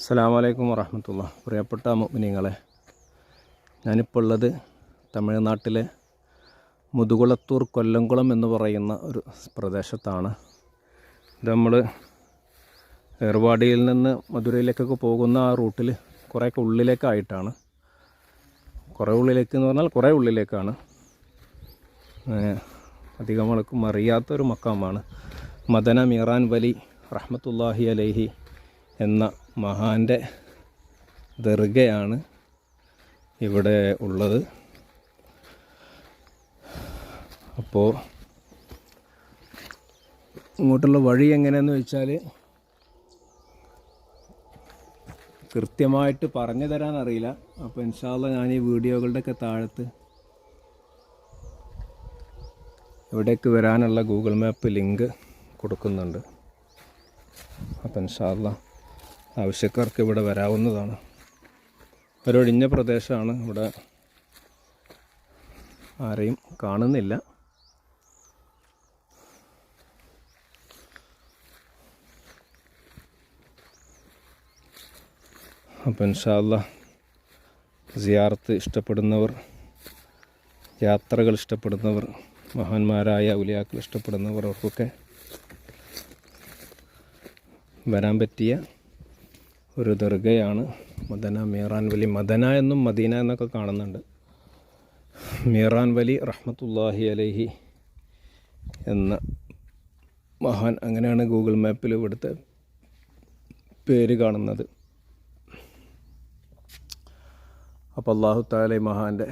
അസ്സാം വലൈക്കും വറഹമത്തുള്ള. പ്രിയപ്പെട്ട മുഗ്നിങ്ങളെ ഞാനിപ്പോൾ ഉള്ളത് തമിഴ്നാട്ടിലെ മുതുകുളത്തൂർ കൊല്ലംകുളം എന്ന് പറയുന്ന ഒരു പ്രദേശത്താണ്. ഇത് നമ്മൾ ഏർവാടിയിൽ നിന്ന് മധുരയിലേക്കൊക്കെ പോകുന്ന ആ റൂട്ടിൽ കുറേയൊക്കെ ഉള്ളിലേക്കായിട്ടാണ്. കുറേ ഉള്ളിലേക്ക് എന്ന് പറഞ്ഞാൽ കുറേ ഉള്ളിലേക്കാണ്. അധികം ആൾക്കും അറിയാത്തൊരു മക്കാമാണ്. മദന മീറാൻ വലി റഹ്മത്തുല്ലാഹി അലൈഹി എന്ന മഹാന്റെ ദർഗയാണ് ഇവിടെ ഉള്ളത്. അപ്പോൾ ഇങ്ങോട്ടുള്ള വഴി എങ്ങനെയെന്ന് വെച്ചാൽ കൃത്യമായിട്ട് പറഞ്ഞു തരാൻ അറിയില്ല അപ്പോൾ ഇൻഷാല്ല ഞാൻ ഈ വീഡിയോകളുടെയൊക്കെ താഴത്ത് ഇവിടേക്ക് വരാനുള്ള ഗൂഗിൾ മാപ്പ് ലിങ്ക് കൊടുക്കുന്നുണ്ട്. അപ്പം ഇൻഷാല്ല ആവശ്യക്കാർക്ക് ഇവിടെ വരാവുന്നതാണ്. ഒരൊഴിഞ്ഞ പ്രദേശമാണ് ഇവിടെ ആരെയും കാണുന്നില്ല. അപ്പം ഇൻഷാല്ല സിയാർത്ത് ഇഷ്ടപ്പെടുന്നവർ യാത്രകൾ ഇഷ്ടപ്പെടുന്നവർ മഹാന്മാരായ ഉലിയാക്കൾ ഇഷ്ടപ്പെടുന്നവർക്കൊക്കെ വരാൻ പറ്റിയ ഒരു ദർഗയാണ്. മദന മീറാൻ വലി മദന എന്നും മദീന എന്നൊക്കെ കാണുന്നുണ്ട്. മീറാൻ വലി റഹ്മത്തുല്ലാഹി അലഹി എന്ന മഹാൻ അങ്ങനെയാണ് ഗൂഗിൾ മാപ്പിൽ ഇവിടുത്തെ പേര് കാണുന്നത്. അപ്പോൾ അള്ളാഹു താല മഹാന്റെ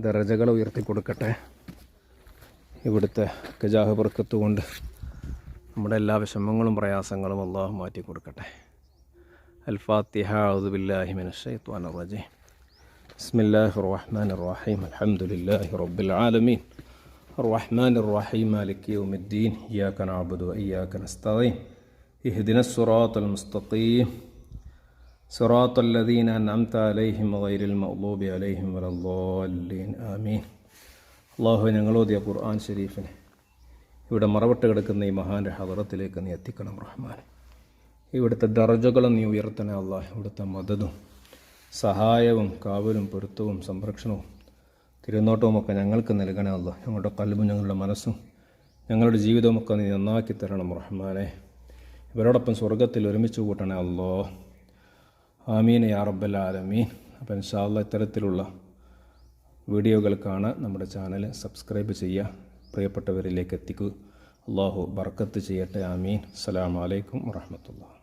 ദറജകൾ ഉയർത്തി കൊടുക്കട്ടെ. ഇവിടുത്തെ ഗജാഹ് ബർക്കത്ത് കൊണ്ട് നമ്മുടെ എല്ലാ വിഷമങ്ങളും പ്രയാസങ്ങളും അള്ളാഹു മാറ്റി കൊടുക്കട്ടെ. الفاتحة أعوذ بالله من الشيطان الرجيم بسم الله الرحمن الرحيم الحمد لله رب العالمين الرحمن الرحيم مالك يوم الدين إياك نعبد وإياك نستعين اهدنا الصراط المستقيم صراط الذين أنعمت عليهم غير المغضوب عليهم ولا الضالين آمين അള്ളാഹു ഞങ്ങളോദിയ ഖുർആൻ ഷരീഫിനെ ഇവിടെ മറവിട്ട് കിടക്കുന്ന ഈ മഹാൻ്റെ ഹദറത്തിലേക്ക് നീ എത്തിക്കണം റഹ്മാൻ ഇവിടുത്തെ ദർജകളും നീ ഉയർത്തണേ അള്ളാഹ്. ഇവിടുത്തെ മദതും സഹായവും കാവലും പൊരുത്തവും സംരക്ഷണവും തിരുനോട്ടവും ഒക്കെ ഞങ്ങൾക്ക് നൽകണേ അല്ല ഞങ്ങളുടെ കൽബും ഞങ്ങളുടെ മനസ്സും ഞങ്ങളുടെ ജീവിതവുമൊക്കെ നീ നന്നാക്കി തരണം റഹ്മാനെ. ഇവരോടൊപ്പം സ്വർഗത്തിൽ ഒരുമിച്ച് കൂട്ടണേ അല്ലോ ആമീൻ യാ റബ്ബൽ ആലമീൻ. അപ്പം ഇൻഷാല്ല ഇത്തരത്തിലുള്ള വീഡിയോകൾ നമ്മുടെ ചാനൽ സബ്സ്ക്രൈബ് ചെയ്യുക. പ്രിയപ്പെട്ടവരിലേക്ക് എത്തിക്കൂ. അള്ളാഹു ബർക്കത്ത് ചെയ്യട്ടെ. ആമീൻ. അസ്സലാമു അലൈക്കും വറഹമത്തുള്ള